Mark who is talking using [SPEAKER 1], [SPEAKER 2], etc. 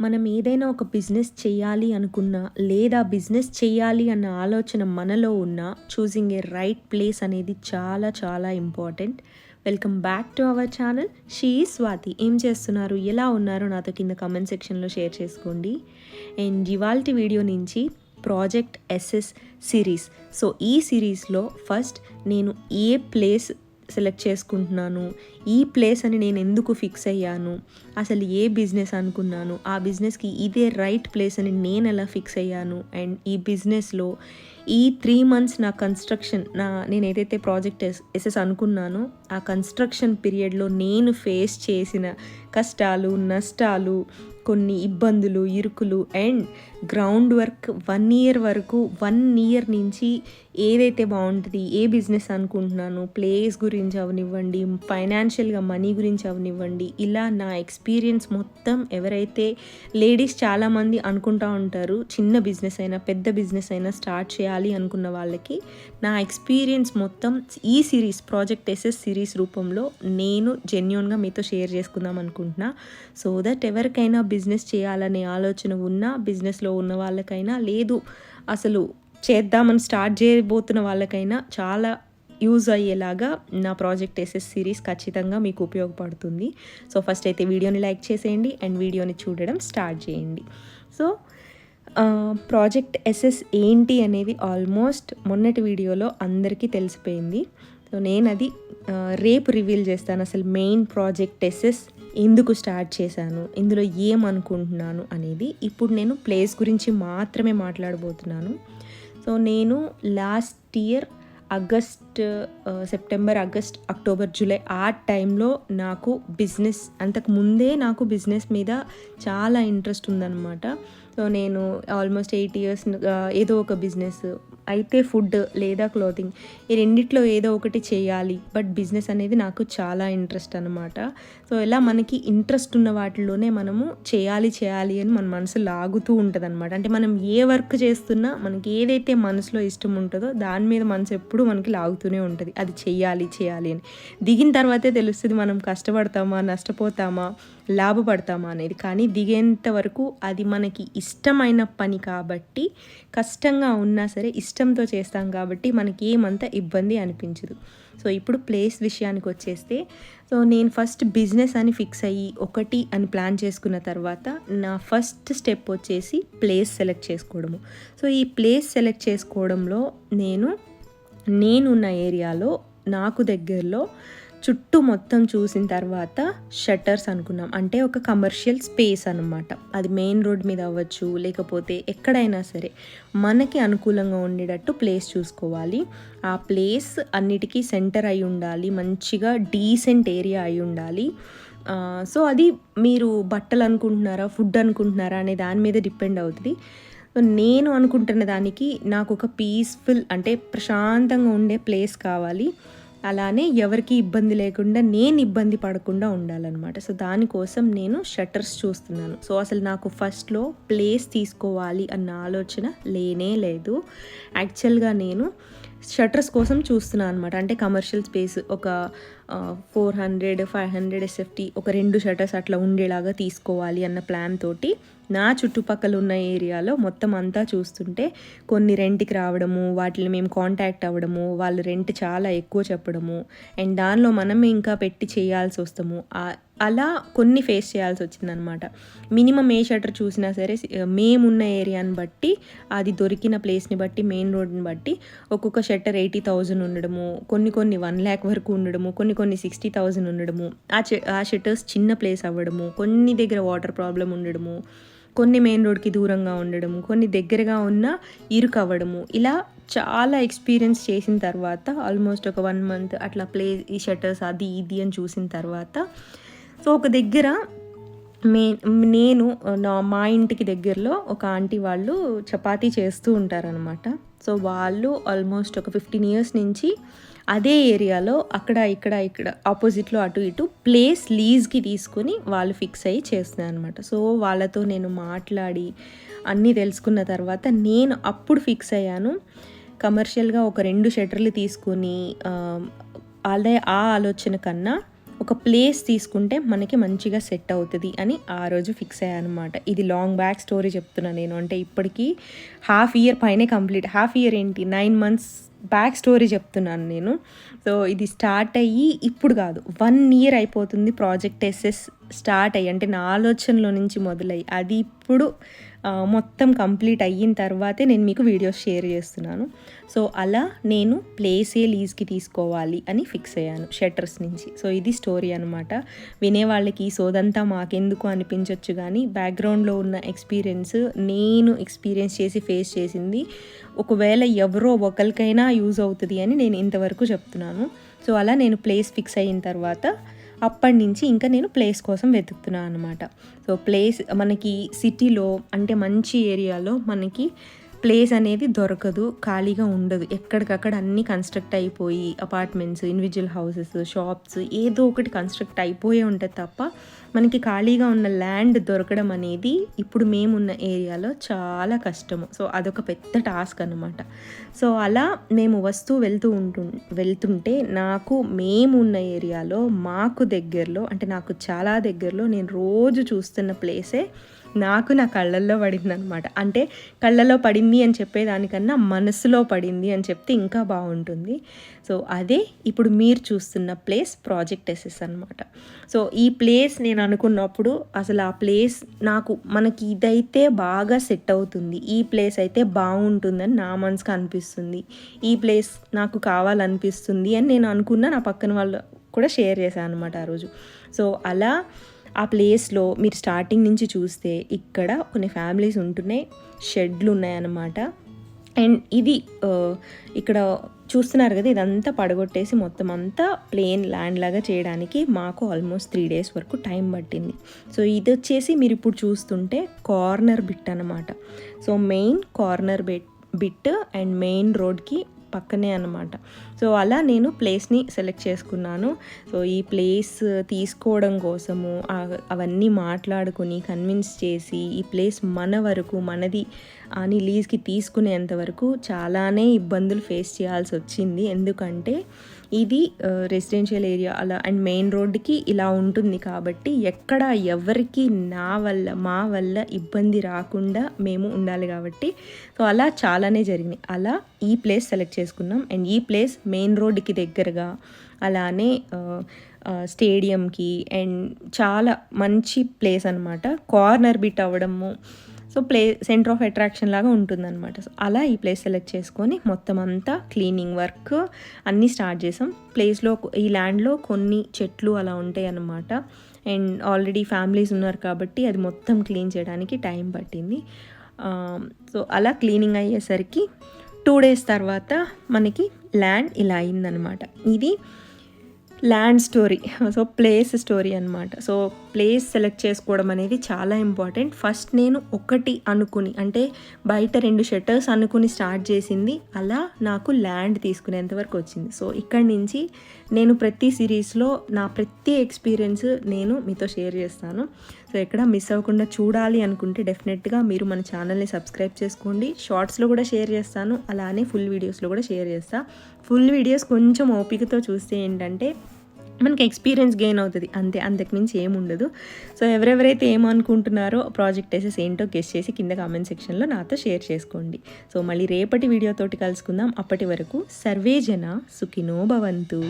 [SPEAKER 1] మనం ఏదైనా ఒక బిజినెస్ చేయాలి అనుకున్నా లేదా బిజినెస్ చేయాలి అన్న ఆలోచన మనలో ఉన్న చూసింగ్ ఏ రైట్ ప్లేస్ అనేది చాలా చాలా important welcome back to our channel she Swathi ఏం చేస్తున్నారు? ఎలా ఉన్నారో? నాతో కింద కమెంట్ సెక్షన్లో షేర్ చేసుకోండి. అండ్ ఇవాల్టి వీడియో నుంచి ప్రాజెక్ట్ ఎస్ఎస్ సిరీస్ సో ఈ సిరీస్లో ఫస్ట్ నేను ఏ ప్లేస్ సెలెక్ట్ చేసుకుంటున్నాను. ఈ ప్లేస్ అని నేను ఎందుకు ఫిక్స్ అయ్యాను? అసలు ఏ బిజినెస్ అనుకున్నాను? ఆ బిజినెస్కి ఇదే రైట్ ప్లేస్ అని నేను ఎలా ఫిక్స్ అయ్యాను? అండ్ ఈ బిజినెస్లో ఈ త్రీ మంత్స్ నా కన్స్ట్రక్షన్ నా నేను ఏదైతే ప్రాజెక్ట్ ఎస్ ఎస్ఎస్ అనుకున్నానో ఆ కన్స్ట్రక్షన్ పీరియడ్లో నేను ఫేస్ చేసిన కష్టాలు నష్టాలు కొన్ని ఇబ్బందులు ఇరుకులు and ground work one year వరకు వన్ ఇయర్ నుంచి ఏదైతే బాగుంటుంది ఏ బిజినెస్ అనుకుంటున్నాను ప్లేస్ గురించి అవనివ్వండి ఫైనాన్షియల్గా మనీ గురించి అవనివ్వండి ఇలా నా ఎక్స్పీరియన్స్ మొత్తం ఎవరైతే లేడీస్ చాలామంది అనుకుంటా ఉంటారు చిన్న బిజినెస్ అయినా పెద్ద బిజినెస్ అయినా స్టార్ట్ చేయాలి అనుకున్న వాళ్ళకి నా ఎక్స్పీరియన్స్ మొత్తం ఈ సిరీస్ ప్రాజెక్ట్ ఎస్ఎస్ సిరీస్ రూపంలో నేను జెన్యున్గా మీతో షేర్ చేసుకుందాం అనుకుంటున్నా. సో దట్ ఎవరికైనా బిజినెస్ చేయాలనే ఆలోచన ఉన్నా బిజినెస్లో ఉన్న వాళ్ళకైనా లేదు. అసలు చేద్దామని స్టార్ట్ చేయబోతున్న వాళ్ళకైనా చాలా యూజ్ అయ్యేలాగా నా ప్రాజెక్ట్ ఎస్ఎస్ సిరీస్ ఖచ్చితంగా మీకు ఉపయోగపడుతుంది. సో ఫస్ట్ అయితే వీడియోని లైక్ చేసేయండి అండ్ వీడియోని చూడడం స్టార్ట్ చేయండి. సో ప్రాజెక్ట్ ఎస్ఎస్ ఏంటి అనేది ఆల్మోస్ట్ మొన్నటి వీడియోలో అందరికీ తెలిసిపోయింది. సో నేను అది రేపు రివీల్ చేస్తాను. అసలు మెయిన్ ప్రాజెక్ట్ ఎస్ఎస్ ఎందుకు స్టార్ట్ చేశాను ఇందులో ఏమనుకుంటున్నాను అనేది ఇప్పుడు నేను ప్లేస్ గురించి మాత్రమే మాట్లాడబోతున్నాను. సో నేను last year August September August October July ఆ టైంలో నాకు బిజినెస్ అంతకు ముందే నాకు బిజినెస్ మీద చాలా ఇంట్రెస్ట్ ఉందన్నమాట. సో నేను ఆల్మోస్ట్ ఎయిట్ ఇయర్స్ ఏదో ఒక బిజినెస్ అయితే ఫుడ్ లేదా క్లోతింగ్ ఈ రెండిట్లో ఏదో ఒకటి చేయాలి. బట్ బిజినెస్ అనేది నాకు చాలా ఇంట్రెస్ట్ అనమాట సో ఇలా మనకి ఇంట్రెస్ట్ ఉన్న వాటిలోనే మనము చేయాలి చేయాలి అని మన మనసు లాగుతూ ఉంటుంది అనమాట అంటే మనం ఏ వర్క్ చేస్తున్నా మనకి ఏదైతే మనసులో ఇష్టం ఉంటుందో దాని మీద మనసు ఎప్పుడు మనకి లాగుతూనే ఉంటుంది. అది చేయాలి చేయాలి అని. దిగిన తర్వాతే తెలుస్తుంది మనం కష్టపడతామా నష్టపోతామా లాభపడతామా అనేది. కానీ దిగేంత వరకు అది మనకి ఇష్టమైన పని కాబట్టి కష్టంగా ఉన్నా సరే ఇష్టంతో చేస్తాం కాబట్టి మనకి ఏమంత ఇబ్బంది అనిపించదు. సో ఇప్పుడు ప్లేస్ విషయానికి వచ్చేస్తే సో నేను ఫస్ట్ బిజినెస్ అని ఫిక్స్ అయ్యి ఒకటి అని ప్లాన్ చేసుకున్న తర్వాత నా ఫస్ట్ స్టెప్ వచ్చేసి ప్లేస్ సెలెక్ట్ చేసుకోవడము. సో ఈ ప్లేస్ సెలెక్ట్ చేసుకోవడంలో నేను నేనున్న ఏరియాలో నాకు దగ్గరలో చుట్టూ మొత్తం చూసిన తర్వాత షట్టర్స్ అనుకున్నాం. అంటే ఒక కమర్షియల్ స్పేస్ అనమాట అది మెయిన్ రోడ్ మీద అవ్వచ్చు లేకపోతే ఎక్కడైనా సరే మనకి అనుకూలంగా ఉండేటట్టు ప్లేస్ చూసుకోవాలి. ఆ ప్లేస్ అన్నిటికీ సెంటర్ అయి ఉండాలి మంచిగా డీసెంట్ ఏరియా అయి ఉండాలి. సో అది మీరు బట్టలు అనుకుంటున్నారా ఫుడ్ అనుకుంటున్నారా అనే దాని మీద డిపెండ్ అవుతుంది. నేను అనుకుంటున్న దానికి నాకు ఒక పీస్ఫుల్ అంటే ప్రశాంతంగా ఉండే ప్లేస్ కావాలి. అలానే ఎవరికి ఇబ్బంది లేకుండా నేను ఇబ్బంది పడకుండా ఉండాలన్నమాట. సో దానికోసం నేను షట్టర్స్ చూస్తున్నాను. సో అసలు నాకు ఫస్ట్లో ప్లేస్ తీసుకోవాలి అన్న ఆలోచన లేనే లేదు. యాక్చువల్గా నేను షట్టర్స్ కోసం చూస్తున్నాను అనమాట అంటే కమర్షియల్ స్పేస్ ఒక four hundred five hundred SFT ఒక రెండు షటర్స్ అట్లా ఉండేలాగా తీసుకోవాలి అన్న ప్లాన్ తోటి నా చుట్టుపక్కల ఉన్న ఏరియాలో మొత్తం అంతా చూస్తుంటే కొన్ని రెంట్కి రావడము వాటిని మేము కాంటాక్ట్ అవ్వడము వాళ్ళు రెంట్ చాలా ఎక్కువ చెప్పడము అండ్ దానిలో మనం ఇంకా పెట్టి చేయాల్సి వస్తాము. అలా కొన్ని ఫేస్ చేయాల్సి వచ్చిందనమాట మినిమం ఏ షటర్ చూసినా సరే మేమున్న ఏరియాని బట్టి అది దొరికిన ప్లేస్ని బట్టి మెయిన్ రోడ్ని బట్టి ఒక్కొక్క షట్టర్ ఎయిటీ థౌజండ్ ఉండడము కొన్ని కొన్ని వన్ ల్యాక్ వరకు ఉండడము కొన్ని కొన్ని సిక్స్టీ థౌజండ్ ఉండడము. ఆ ఆ షట్టర్స్ చిన్న ప్లేస్ అవ్వడము కొన్ని దగ్గర వాటర్ ప్రాబ్లం ఉండడము కొన్ని మెయిన్ రోడ్కి దూరంగా ఉండడము కొన్ని దగ్గరగా ఉన్న ఇరుకు అవ్వడము. ఇలా చాలా ఎక్స్పీరియన్స్ చేసిన తర్వాత ఆల్మోస్ట్ ఒక వన్ మంత్ అట్లా ప్లే ఈ షట్టర్స్ అది ఇది అని చూసిన తర్వాత సో ఒక దగ్గర మే నేను నా మా ఇంటికి దగ్గరలో ఒక ఆంటీ వాళ్ళు చపాతీ చేస్తూ ఉంటారనమాట సో వాళ్ళు ఆల్మోస్ట్ ఒక ఫిఫ్టీన్ ఇయర్స్ నుంచి అదే ఏరియాలో అక్కడ ఇక్కడ ఇక్కడ ఆపోజిట్లో అటు ఇటు ప్లేస్ లీజ్కి తీసుకొని వాళ్ళు ఫిక్స్ అయ్యి చేస్తున్నాను అనమాట సో వాళ్ళతో నేను మాట్లాడి అన్నీ తెలుసుకున్న తర్వాత నేను అప్పుడు ఫిక్స్ అయ్యాను. కమర్షియల్గా ఒక రెండు షటర్లు తీసుకొని అదే ఆ ఆలోచన కన్నా ఒక ప్లేస్ తీసుకుంటే మనకి మంచిగా సెట్ అవుతుంది అని ఆ రోజు ఫిక్స్ అయ్యాను అనమాట ఇది లాంగ్ బ్యాక్ స్టోరీ చెప్తున్నా నేను. అంటే ఇప్పటికీ హాఫ్ ఇయర్ పైనే కంప్లీట్ హాఫ్ ఇయర్ ఏంటి? నైన్ మంత్స్ బ్యాక్ స్టోరీ చెప్తున్నాను నేను. సో ఇది స్టార్ట్ అయ్యి ఇప్పుడు కాదు వన్ ఇయర్ అయిపోతుంది ప్రాజెక్ట్ ఎస్ఎస్ స్టార్ట్ అయ్యి అంటే నా ఆలోచనలో నుంచి మొదలయ్యి అది ఇప్పుడు మొత్తం కంప్లీట్ అయిన తర్వాతే నేను మీకు వీడియోస్ షేర్ చేస్తున్నాను. సో అలా నేను ప్లేసే లీజ్కి తీసుకోవాలి అని ఫిక్స్ అయ్యాను షట్టర్స్ నుంచి. సో ఇది స్టోరీ అనమాట వినేవాళ్ళకి సోదంతా మాకెందుకు అనిపించవచ్చు కానీ బ్యాక్గ్రౌండ్లో ఉన్న ఎక్స్పీరియన్స్ నేను ఎక్స్పీరియన్స్ చేసి ఫేస్ చేసింది ఒకవేళ ఎవరో ఒకరికైనా యూజ్ అవుతుంది అని నేను ఇంతవరకు చెప్తున్నాను. సో అలా నేను ప్లేస్ ఫిక్స్ అయిన తర్వాత అప్పటి నుంచి ఇంకా నేను ప్లేస్ కోసం వెతుకుతున్నాను అనమాట సో ప్లేస్ మనకి సిటీలో అంటే మంచి ఏరియాలో మనకి ప్లేస్ అనేది దొరకదు ఖాళీగా ఉండదు. ఎక్కడికక్కడ అన్నీ కన్స్ట్రక్ట్ అయిపోయి అపార్ట్మెంట్స్ ఇండివిజువల్ హౌసెస్ షాప్స్ ఏదో ఒకటి కన్స్ట్రక్ట్ అయిపోయే ఉంటుంది తప్ప మనకి ఖాళీగా ఉన్న ల్యాండ్ దొరకడం అనేది ఇప్పుడు మేమున్న ఏరియాలో చాలా కష్టము. సో అదొక పెద్ద టాస్క్ అనమాట సో అలా మేము వస్తూ వెళ్తూ ఉంటు వెళ్తుంటే నాకు మేము ఉన్న ఏరియాలో మాకు దగ్గరలో అంటే నాకు చాలా దగ్గరలో నేను రోజు చూస్తున్న ప్లేసే నాకు నా కళ్ళల్లో పడింది అనమాట అంటే కళ్ళలో పడింది అని చెప్పేదానికన్నా మనసులో పడింది అని చెప్తే ఇంకా బాగుంటుంది. సో అదే ఇప్పుడు మీరు చూస్తున్న ప్లేస్ ప్రాజెక్ట్ ఎస్ఎస్ అనమాట సో ఈ ప్లేస్ నేను అనుకున్నప్పుడు అసలు ఆ ప్లేస్ నాకు మనకి ఇదైతే బాగా సెట్ అవుతుంది. ఈ ప్లేస్ అయితే బాగుంటుందని నా మనసుకు అనిపిస్తుంది. ఈ ప్లేస్ నాకు కావాలనిపిస్తుంది అని నేను అనుకున్న నా పక్కన వాళ్ళు కూడా షేర్ చేశాను అనమాట ఆ రోజు. సో అలా ఆ ప్లేస్లో మీరు స్టార్టింగ్ నుంచి చూస్తే ఇక్కడ కొన్ని ఫ్యామిలీస్ ఉంటున్నాయి షెడ్లు ఉన్నాయన్నమాట. అండ్ ఇది uh, ఇక్కడ చూస్తున్నారు కదా ఇదంతా పడగొట్టేసి మొత్తం అంతా ప్లేన్ ల్యాండ్ లాగా చేయడానికి మాకు ఆల్మోస్ట్ త్రీ డేస్ వరకు టైం పట్టింది. సో ఇది వచ్చేసి మీరు ఇప్పుడు చూస్తుంటే కార్నర్ బిట్ అనమాట so main corner bit bit and main రోడ్కి పక్కనే అనమాట సో అలా నేను ప్లేస్ని సెలెక్ట్ చేసుకున్నాను. సో ఈ ప్లేస్ తీసుకోవడం కోసము అవన్నీ మాట్లాడుకుని కన్విన్స్ చేసి ఈ ప్లేస్ మన వరకు మనది అని లీజ్కి తీసుకునేంత వరకు చాలానే ఇబ్బందులు ఫేస్ చేయాల్సి వచ్చింది. ఎందుకంటే ఇది రెసిడెన్షియల్ ఏరియా అలా అండ్ మెయిన్ రోడ్డుకి ఇలా ఉంటుంది కాబట్టి ఎక్కడ ఎవరికి నా వల్ల మా వల్ల ఇబ్బంది రాకుండా మేము ఉండాలి కాబట్టి. సో అలా చాలానే జరిగినాయి అలా ఈ ప్లేస్ సెలెక్ట్ చేసుకున్నాం. అండ్ ఈ ప్లేస్ మెయిన్ రోడ్డుకి దగ్గరగా అలానే స్టేడియంకి అండ్ చాలా మంచి ప్లేస్ అనమాట కార్నర్ బిట్ అవ్వడము so play centre of attraction లాగా ఉంటుందన్నమాట. సో అలా ఈ ప్లేస్ సెలెక్ట్ చేసుకొని మొత్తం అంతా క్లీనింగ్ వర్క్ అన్నీ స్టార్ట్ చేసాం. ప్లేస్లో ఈ ల్యాండ్లో కొన్ని చెట్లు అలా ఉంటాయి అన్నమాట అండ్ ఆల్రెడీ ఫ్యామిలీస్ ఉన్నారు కాబట్టి అది మొత్తం క్లీన్ చేయడానికి టైం పట్టింది. సో అలా క్లీనింగ్ అయ్యేసరికి టూ డేస్ తర్వాత మనకి ల్యాండ్ ఇలా అయిందనమాట ఇది land story so place story అనమాట సో ప్లేస్ సెలెక్ట్ చేసుకోవడం అనేది చాలా ఇంపార్టెంట్ ఫస్ట్ నేను ఒకటి అనుకుని అంటే బయట రెండు షట్టర్స్ అనుకుని స్టార్ట్ చేసింది. అలా నాకు ల్యాండ్ తీసుకునేంతవరకు వచ్చింది. సో ఇక్కడి నుంచి నేను ప్రతి సిరీస్లో నా ప్రతి ఎక్స్పీరియన్స్ నేను మీతో షేర్ చేస్తాను. సో ఎక్కడ మిస్ అవ్వకుండా చూడాలి అనుకుంటే డెఫినెట్గా మీరు మన ఛానల్ని సబ్స్క్రైబ్ చేసుకోండి. షార్ట్స్లో కూడా షేర్ చేస్తాను. అలానే ఫుల్ వీడియోస్లో కూడా షేర్ చేస్తాను ఫుల్ వీడియోస్ కొంచెం ఓపికతో చూస్తే ఏంటంటే మనకి ఎక్స్పీరియన్స్ గెయిన్ అవుతుంది. అంతే అంతకుమించి ఏముండదు సో ఎవరెవరైతే ఏమనుకుంటున్నారో ప్రాజెక్ట్ వేసేసి ఏంటో గెస్ట్ చేసి కింద కామెంట్ సెక్షన్లో నాతో షేర్ చేసుకోండి. సో మళ్ళీ రేపటి వీడియోతోటి కలుసుకుందాం. అప్పటి వరకు సర్వే జన సుఖినో భవంతు.